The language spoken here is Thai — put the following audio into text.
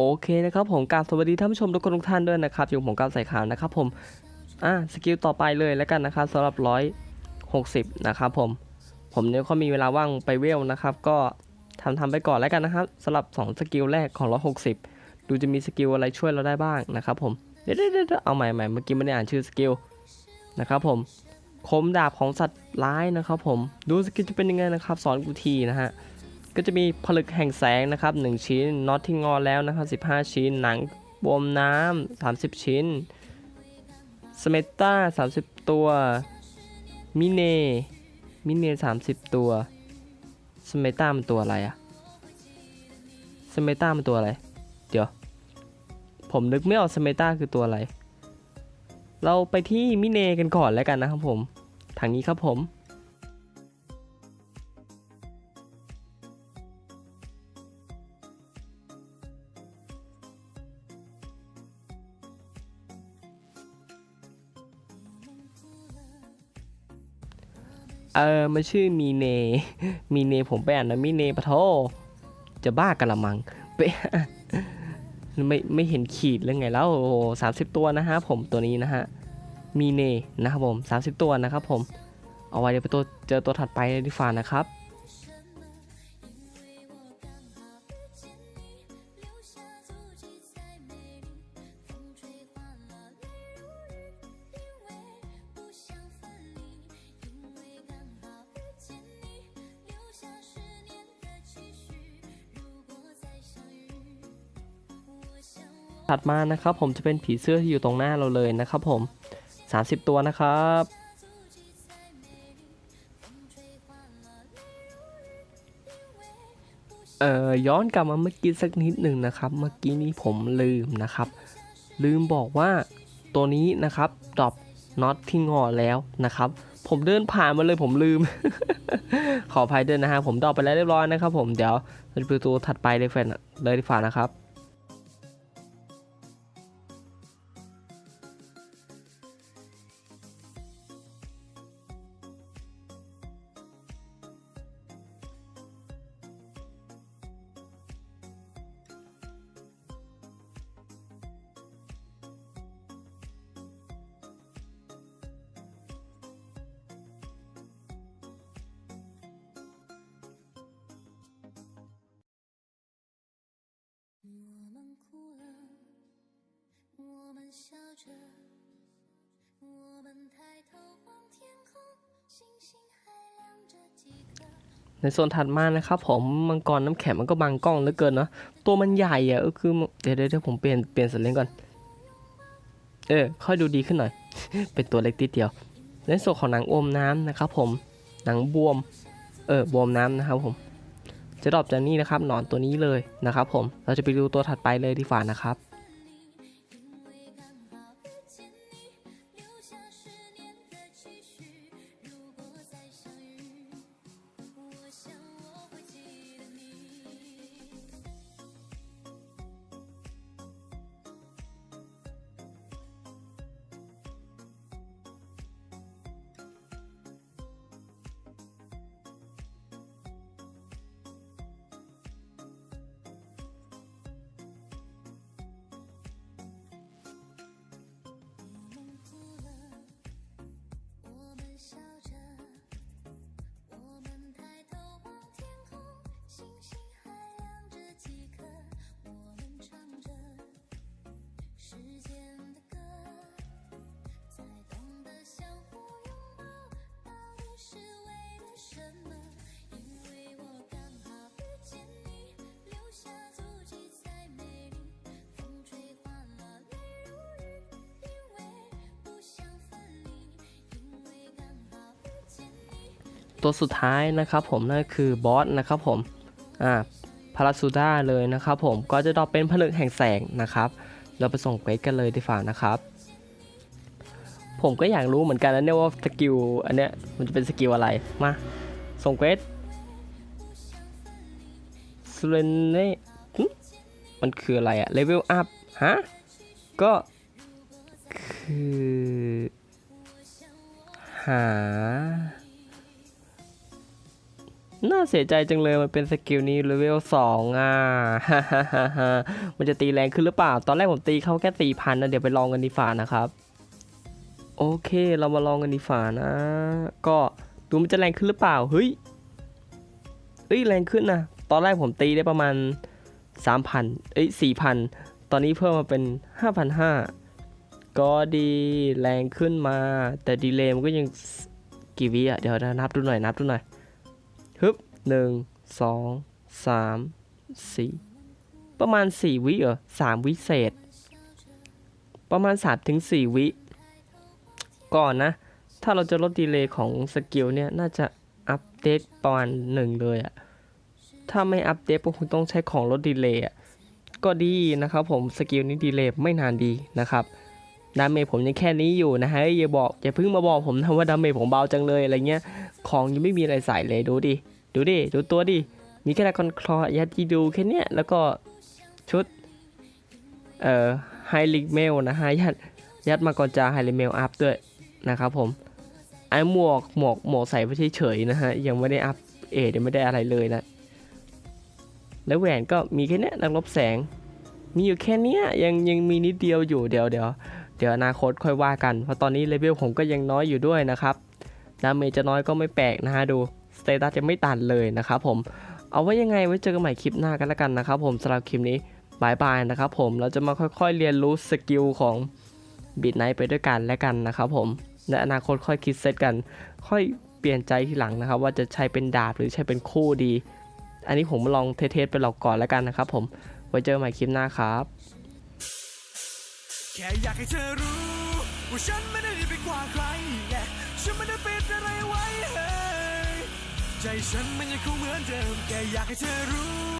โอเคนะครับผมกราบสวัสดีท่านผู้ชมทุกคนทุกท่านด้วยนะครับอยู่ผมกาวใส่ขาวนะครับผมอะสกิลต่อไปเลยแล้วกันนะครับสำหรับร้อยหกสิบนะครับผมผมเนี่ยเขามีเวลาว่างไปเวลนะครับ ก็ทำทำไปก่อนแล้วกันนะครับสำหรับสองสกิลแรกของร้อยหกสิบดูจะมีสกิลอะไรช่วยเราได้บ้างนะครับผมเดี๋ยวเดี๋ยวเดี๋ยวเอาใหม่ใหม่เมื่อกี้ไม่ได้อ่านชื่อสกิลนะครับผมคมดาบของสัตว์ร้ายนะครับผมดูสกิลจะเป็นยังไงนะครับ สอนกูทีนะฮะ ก็จะมีผลึกแห่งแสงนะครับ 1 ชิ้นน็อตที่งอแล้วนะครับ 15 ชิ้น หนังบวมน้ำ 30 ชิ้น สเมตตา30 ตัว มิเน มิเน 30 ตัว สเมตตามันตัวอะไรอะสเมตตามันตัวอะไร เดี๋ยว ผมนึกไม่ออกสเมตาคือตัวอะไร เราไปที่มิเนกันก่อนแล้วกันนะครับผม ทางนี้ครับผม เออมันชื่อมีเน มีเนผมไปอ่านนะมีเนปะโทจะบ้ากันละมังไปไม่ไม่เห็นขีดเลยไงแล้วโอ้สามสิบตัวนะฮะผมตัวนี้นะฮะมีเนนะครับผมสามสิบตัวนะครับผมเอาไว้เดี๋ยวไปตัวเจอตัวถัดไปดีฟ้านะครับ ถัดมานะครับผมจะเป็นผีเสื้อที่อยู่ตรงหน้าเราเลยนะครับผม 30 ตัวนะครับเอ่อย้อนกลับมาเมื่อกี้สักนิดหนึ่งนะครับ เมื่อกี้นี้ผมลืมนะครับ ลืมบอกว่าตัวนี้นะครับดรอปน็อตที่งอแล้วนะครับ ผมเดินผ่านมาเลยผมลืม ขออภัยด้วยนะฮะผมดรอปไปแล้วเรียบร้อยนะครับ ผมเดี๋ยวเราจะไปตัวถัดไปเลยแฟนเลยดีกว่านะครับ 着，我们抬头望天空，星星还亮着几颗。 ในโซนถัดมานะครับผมมังกรน้ำแข็งมันก็บังกล้องเหลือเกินเนาะตัวมันใหญ่อะก็คือเดี๋ยวเดี๋ยวเดี๋ยวผมเปลี่ยนเปลี่ยนสัญลักษณ์ก่อนเออค่อยดูดีขึ้นหน่อย เป็นตัวเล็กนิดเดียว ในส่วนของหนังอมน้ำนะครับผมหนังบวมเออบวมน้ำนะครับผม จะดรอปจากนี่นะครับหนอนตัวนี้เลยนะครับผมเราจะไปดูตัวถัดไปเลยดีกว่านะครับ ตัวสุดท้ายนะครับผมนั่นคือบอสนะครับผมอ่าพาราซูด้าเลยนะครับผมก็จะดรอปเป็นผลึกแห่งแสงนะครับ เราไปส่งเควสกันเลยดีฝ่านะครับผมก็อยากรู้เหมือนกันนะเนี่ยว่าสกิลอันเนี้ยมันจะเป็นสกิลอะไรมาส่งเควสสเลนเน่มันคืออะไรอะเลเวลอัพฮะก็คือหา น่าเสียใจจังเลยมันเป็นสกิลนี้เลเวลสองอะมันจะตีแรงขึ้นหรือเปล่า ตอนแรกผมตีเขาแค่สี่พันนะเดี๋ยวไปลองกันดีฝ่านะครับ โอเคเรามาลองกันดีฝ่านะ ก็ดูมันจะแรงขึ้นหรือเปล่า เฮ้ยเอ้ยแรงขึ้นนะตอนแรกผมตีได้ประมาณสามพันเอ้ยสี่พันตอนนี้เพิ่มมาเป็นห้าพันห้าก็ดีแรงขึ้นมา แต่ดีเลย์มันก็ยังกี่วิอะเดี๋ยวนะนับดูหน่อยนับดูหน่อย ฮึบหนึ่งสองสามสี่ประมาณสี่วิเหรอสามวิเศษ ประมาณสามถึงสี่วิ ก่อนนะ ถ้าเราจะลดดีเลย์ของสกิลเนี่ย น่าจะอัปเดตประมาณหนึ่งเลยอะถ้าไม่อัปเดตก็คงต้องใช้ของลดดีเลย์อะก็ดีนะครับผมสกิลนี้ดีเลย์ไม่นานดีนะครับดาเมจผมยังแค่นี้อยู่นะฮะอย่าบอกอย่าเพิ่งมาบอกผมนะว่าดาเมจผมเบาจังเลยอะไรเงี้ย ของยังไม่มีอะไรใส่เลยดูดิ ดูดิ ดูตัวดิ มีแค่คอนคลอยัดยีดูแค่เนี้ย แล้วก็ชุด เอ่อไฮลิกเมลนะฮะยัดยัดมาก่อนจะไฮลิเมลอัพด้วยนะครับผม ไอหมวกหมวกหมวกใส่ไปเฉยๆนะฮะ ยังไม่ได้อัพเอทยังไม่ได้อะไรเลยนะ แล้วแหวนก็มีแค่เนี้ยนักลบแสง มีอยู่แค่เนี้ยยังยังมีนิดเดียวอยู่เดี๋ยวเดี๋ยวเดี๋ยวอนาคตค่อยว่ากัน เพราะตอนนี้เลเวลผมก็ยังน้อยอยู่ด้วยนะครับ ดาเมจจะน้อยก็ไม่แปลกนะฮะดูสเตตัสจะไม่ตันเลยนะครับผมเอาไว้ยังไงไว้เจอกันใหม่คลิปหน้ากันแล้วกันนะครับผมสำหรับคลิปนี้บายบายนะครับผมเราจะมาค่อยๆเรียนรู้สกิลของบิดไนท์ไปด้วยกันและกันนะครับผมในอนาคตค่อยคิดเซตกัน ค่อยเปลี่ยนใจทีหลังนะครับ ว่าจะใช้เป็นดาบหรือใช้เป็นคู่ดี อันนี้ผมลองเทสไปหลอกก่อนแล้วกันนะครับผมไว้เจอกันใหม่คลิปหน้าครับแค่อยากให้เธอรู้ว่าฉันไม่ได้ไปกว่าใครแฉันไม่ได้ปิดอะไรไว้เฮ้ยใจฉันมันยังคงเหมือนเดิม แค่อยากให้เธอรู้